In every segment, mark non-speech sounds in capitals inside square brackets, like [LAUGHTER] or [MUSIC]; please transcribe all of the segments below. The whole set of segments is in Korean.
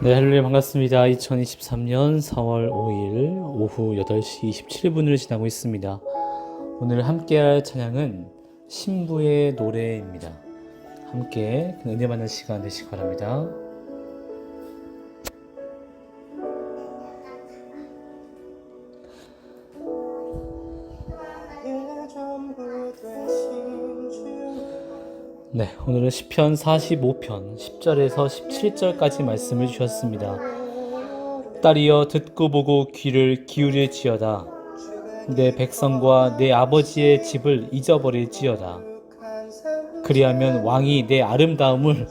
네, 할렐루야 반갑습니다. 2023년 4월 5일 오후 8시 27분을 지나고 있습니다. 오늘 함께 할 찬양은 신부의 노래입니다. 함께 은혜 받는 시간 되시기 바랍니다. 네, 오늘은 시편 45편 10절에서 17절까지 말씀을 주셨습니다. 딸이여 듣고 보고 귀를 기울일지어다. 내 백성과 내 아버지의 집을 잊어버릴지어다. 그리하면 왕이 내 아름다움을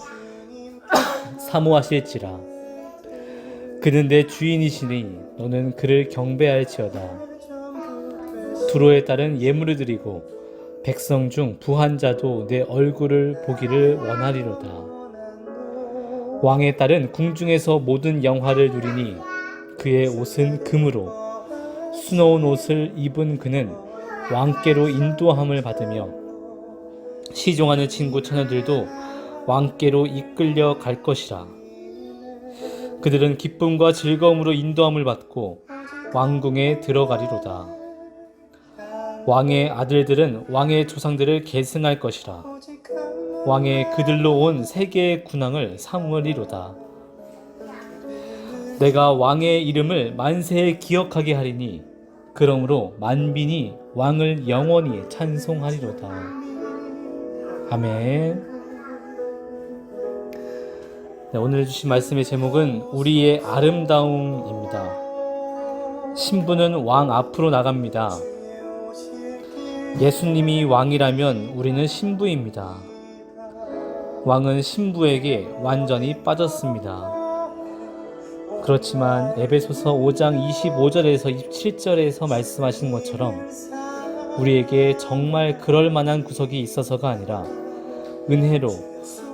[COUGHS] 사모하실지라. 그는 내 주인이시니 너는 그를 경배할지어다. 두로에 따른 예물을 드리고 백성 중 부한 자도 내 얼굴을 보기를 원하리로다. 왕의 딸은 궁중에서 모든 영화를 누리니 그의 옷은 금으로 수놓은 옷을 입은 그는 왕께로 인도함을 받으며 시종하는 친구 처녀들도 왕께로 이끌려 갈 것이라. 그들은 기쁨과 즐거움으로 인도함을 받고 왕궁에 들어가리로다. 왕의 아들들은 왕의 조상들을 계승할 것이라. 왕의 그들로 온 세계의 군왕을 사무리로다. 내가 왕의 이름을 만세에 기억하게 하리니 그러므로 만빈이 왕을 영원히 찬송하리로다. 아멘. 네, 오늘 주신 말씀의 제목은 우리의 아름다움입니다. 신부는 왕 앞으로 나갑니다. 예수님이 왕이라면 우리는 신부입니다. 왕은 신부에게 완전히 빠졌습니다. 그렇지만 에베소서 5장 25절에서 27절에서 말씀하신 것처럼 우리에게 정말 그럴 만한 구석이 있어서가 아니라 은혜로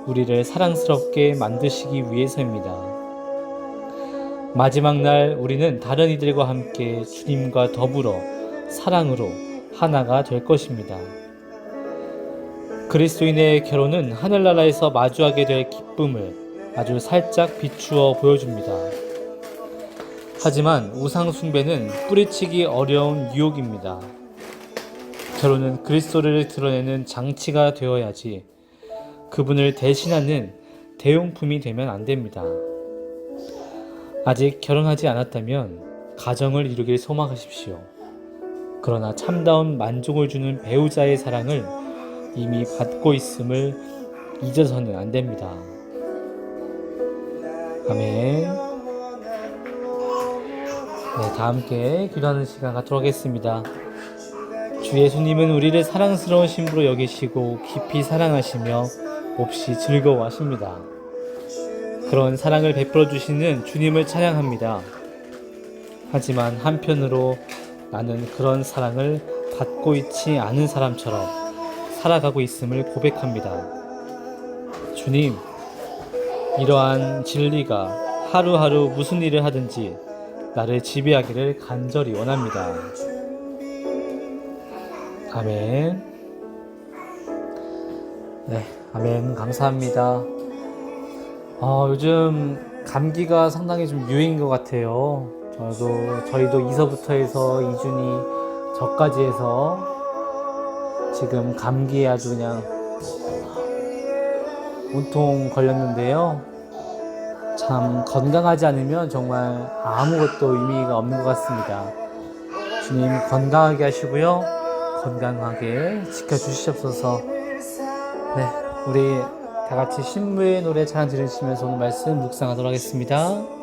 우리를 사랑스럽게 만드시기 위해서입니다. 마지막 날 우리는 다른 이들과 함께 주님과 더불어 사랑으로 하나가 될 것입니다. 그리스도인의 결혼은 하늘나라에서 마주하게 될 기쁨을 아주 살짝 비추어 보여줍니다. 하지만 우상숭배는 뿌리치기 어려운 유혹입니다. 결혼은 그리스도를 드러내는 장치가 되어야지 그분을 대신하는 대용품이 되면 안 됩니다. 아직 결혼하지 않았다면 가정을 이루길 소망하십시오. 그러나 참다운 만족을 주는 배우자의 사랑을 이미 받고 있음을 잊어서는 안 됩니다. 아멘. 네, 다 함께 기도하는 시간 갖도록 하겠습니다. 주 예수님은 우리를 사랑스러운 신부로 여기시고 깊이 사랑하시며 몹시 즐거워하십니다. 그런 사랑을 베풀어 주시는 주님을 찬양합니다. 하지만 한편으로 나는 그런 사랑을 받고 있지 않은 사람처럼 살아가고 있음을 고백합니다. 주님, 이러한 진리가 하루하루 무슨 일을 하든지 나를 지배하기를 간절히 원합니다. 아멘. 네, 아멘. 감사합니다. 어, 요즘 감기가 상당히 좀 유행인 것 같아요. 저도 저희도 이서부터 해서 이준이 저까지 해서 지금 감기에 아주 그냥 온통 걸렸는데요. 참 건강하지 않으면 정말 아무것도 의미가 없는 것 같습니다. 주님 건강하게 하시고요. 건강하게 지켜주시옵소서. 네, 우리 다 같이 신부의 노래 잘 들으시면서 오늘 말씀 묵상하도록 하겠습니다.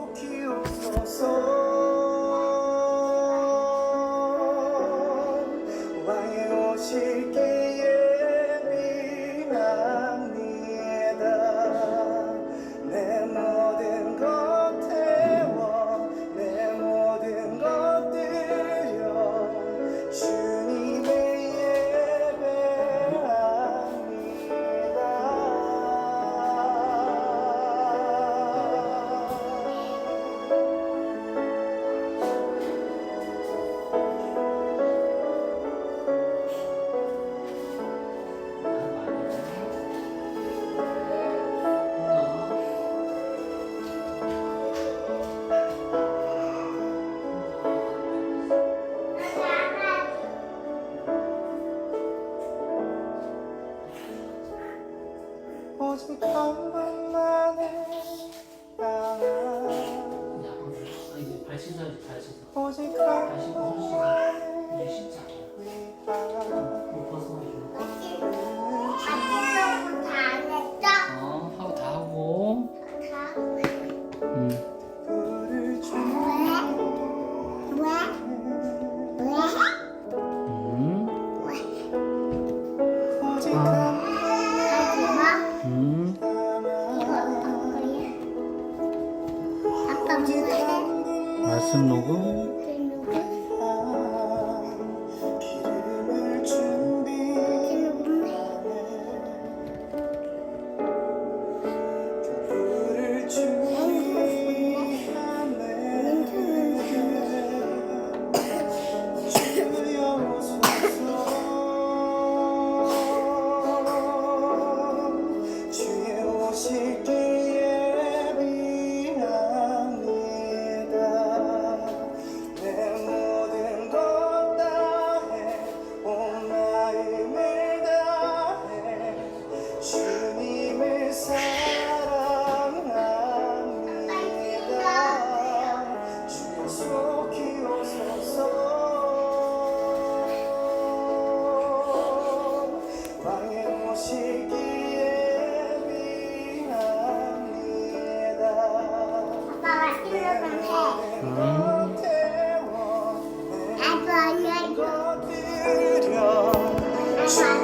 아직 한 번만의 사랑. 오직 한 번. 음. 이거 막걸리야. 아빠 먹을래? 말씀 녹음. 음. 아빠, 아빠.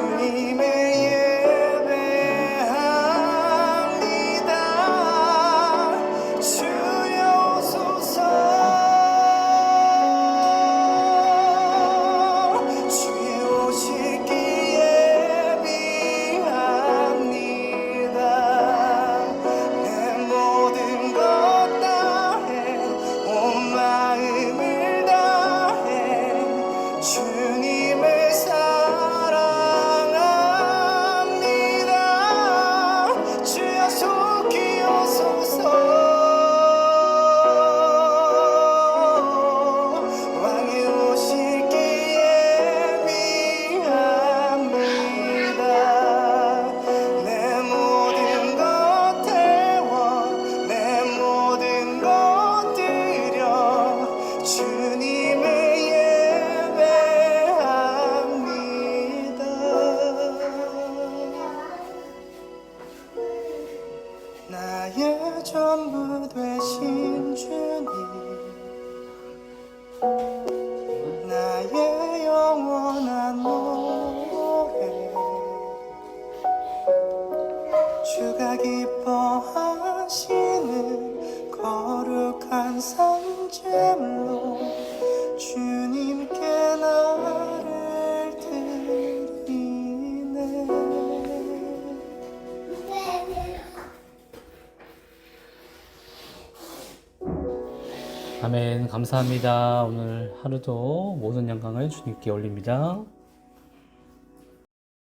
아멘 감사합니다. 오늘 하루도 모든 영광을 주님께 올립니다.